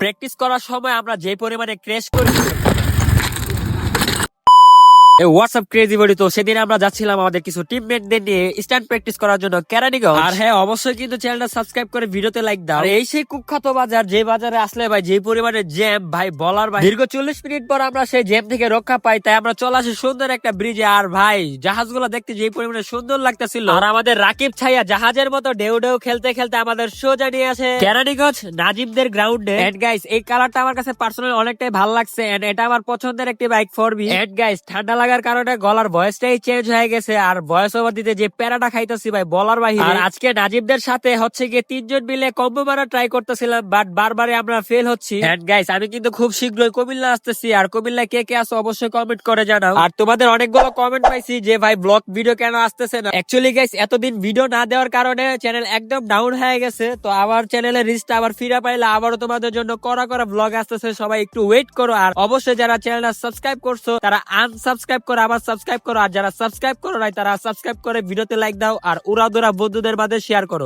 Practice করার সময় আমরা যে পরিমাণে ক্রেশ করি হোয়াটসঅ্যাপ ক্রেজি বডি তো সেদিন আমরা যাচ্ছিলাম আমাদের কিছু টিমমেটদের নিয়ে স্ট্যান্ড প্র্যাকটিস করার জন্য কেরানীগঞ্জ। আর হ্যাঁ অবশ্যই কিন্তু চ্যানেলটা সাবস্ক্রাইব করে ভিডিওতে লাইক দাও। এই সেই কুখ্যাত বাজার যে বাজারে আসলে ভাই যে পরিমাণে জ্যাম ভাই বলার ভাই দীর্ঘ চল্লিশ মিনিট পর আমরা সেই জ্যাম থেকে রক্ষা পাই তাই আমরা চলে আসি সুন্দর একটা ব্রিজে আর ভাই জাহাজগুলো দেখতে যে পরিমাণে সুন্দর লাগতেছিল। আর আমাদের রাকিব ছাইয়া জাহাজের মতো ঢেউ ঢেউ খেলতে খেলতে আমাদের সোজা নিয়ে আসে। কেরানীগঞ্জ নাজিমদের গ্রাউন্ডে এন্ড গাইস এই কালারটা আমার কাছে পার্সোনাল অনেকটাই ভালো লাগছে এন্ড এটা আমার পছন্দের একটি bike for B and guys ঠান্ডা লাগার কারণে গলার ভয়েসটাই চেঞ্জ হয়ে গেছে আর ভয়েস ওভার দিতে যে প্যারাটা খাইতেছি ভাই বলার বাহিরে। আর আজকে নাজিমদের সাথে হচ্ছে গিয়ে তিনজন মিলে কম্বো মারা ট্রাই করতেছিলাম বাট বারবারে আমরা ফেল হচ্ছি। এন্ড গাইস আমি কিন্তু খুব শীঘ্রই কুমিল্লা আসতেছি আর কুমিল্লা কে কে আসো অবশ্যই কমেন্ট করে জানাও। আর তোমাদের অনেকগুলো কমেন্ট পাইছি যে ভাই ব্লগ ভিডিও কেন আসতেছে না? অ্যাকচুয়ালি গাইস এতদিন ভিডিও না দেওয়ার কারণে চ্যানেল একদম ডাউন হয়ে গেছে তো আবার চ্যানেলের রিচটা আবার ফিরে পাইলে আবারও তোমাদের জন্য করা করা ব্লগ আসতেছে সবাই একটু ওয়েট করো। আর অবশ্যই যারা চ্যানেলটা সাবস্ক্রাইব করছ তারা আনসাবস্ক্রাইব করো, আবার সাবস্ক্রাইব করো। আর যারা সাবস্ক্রাইব করো নাই, তারা সাবস্ক্রাইব করে ভিডিওতে লাইক দাও আর উড়াদুরা বন্ধুদের বাদে শেয়ার করো।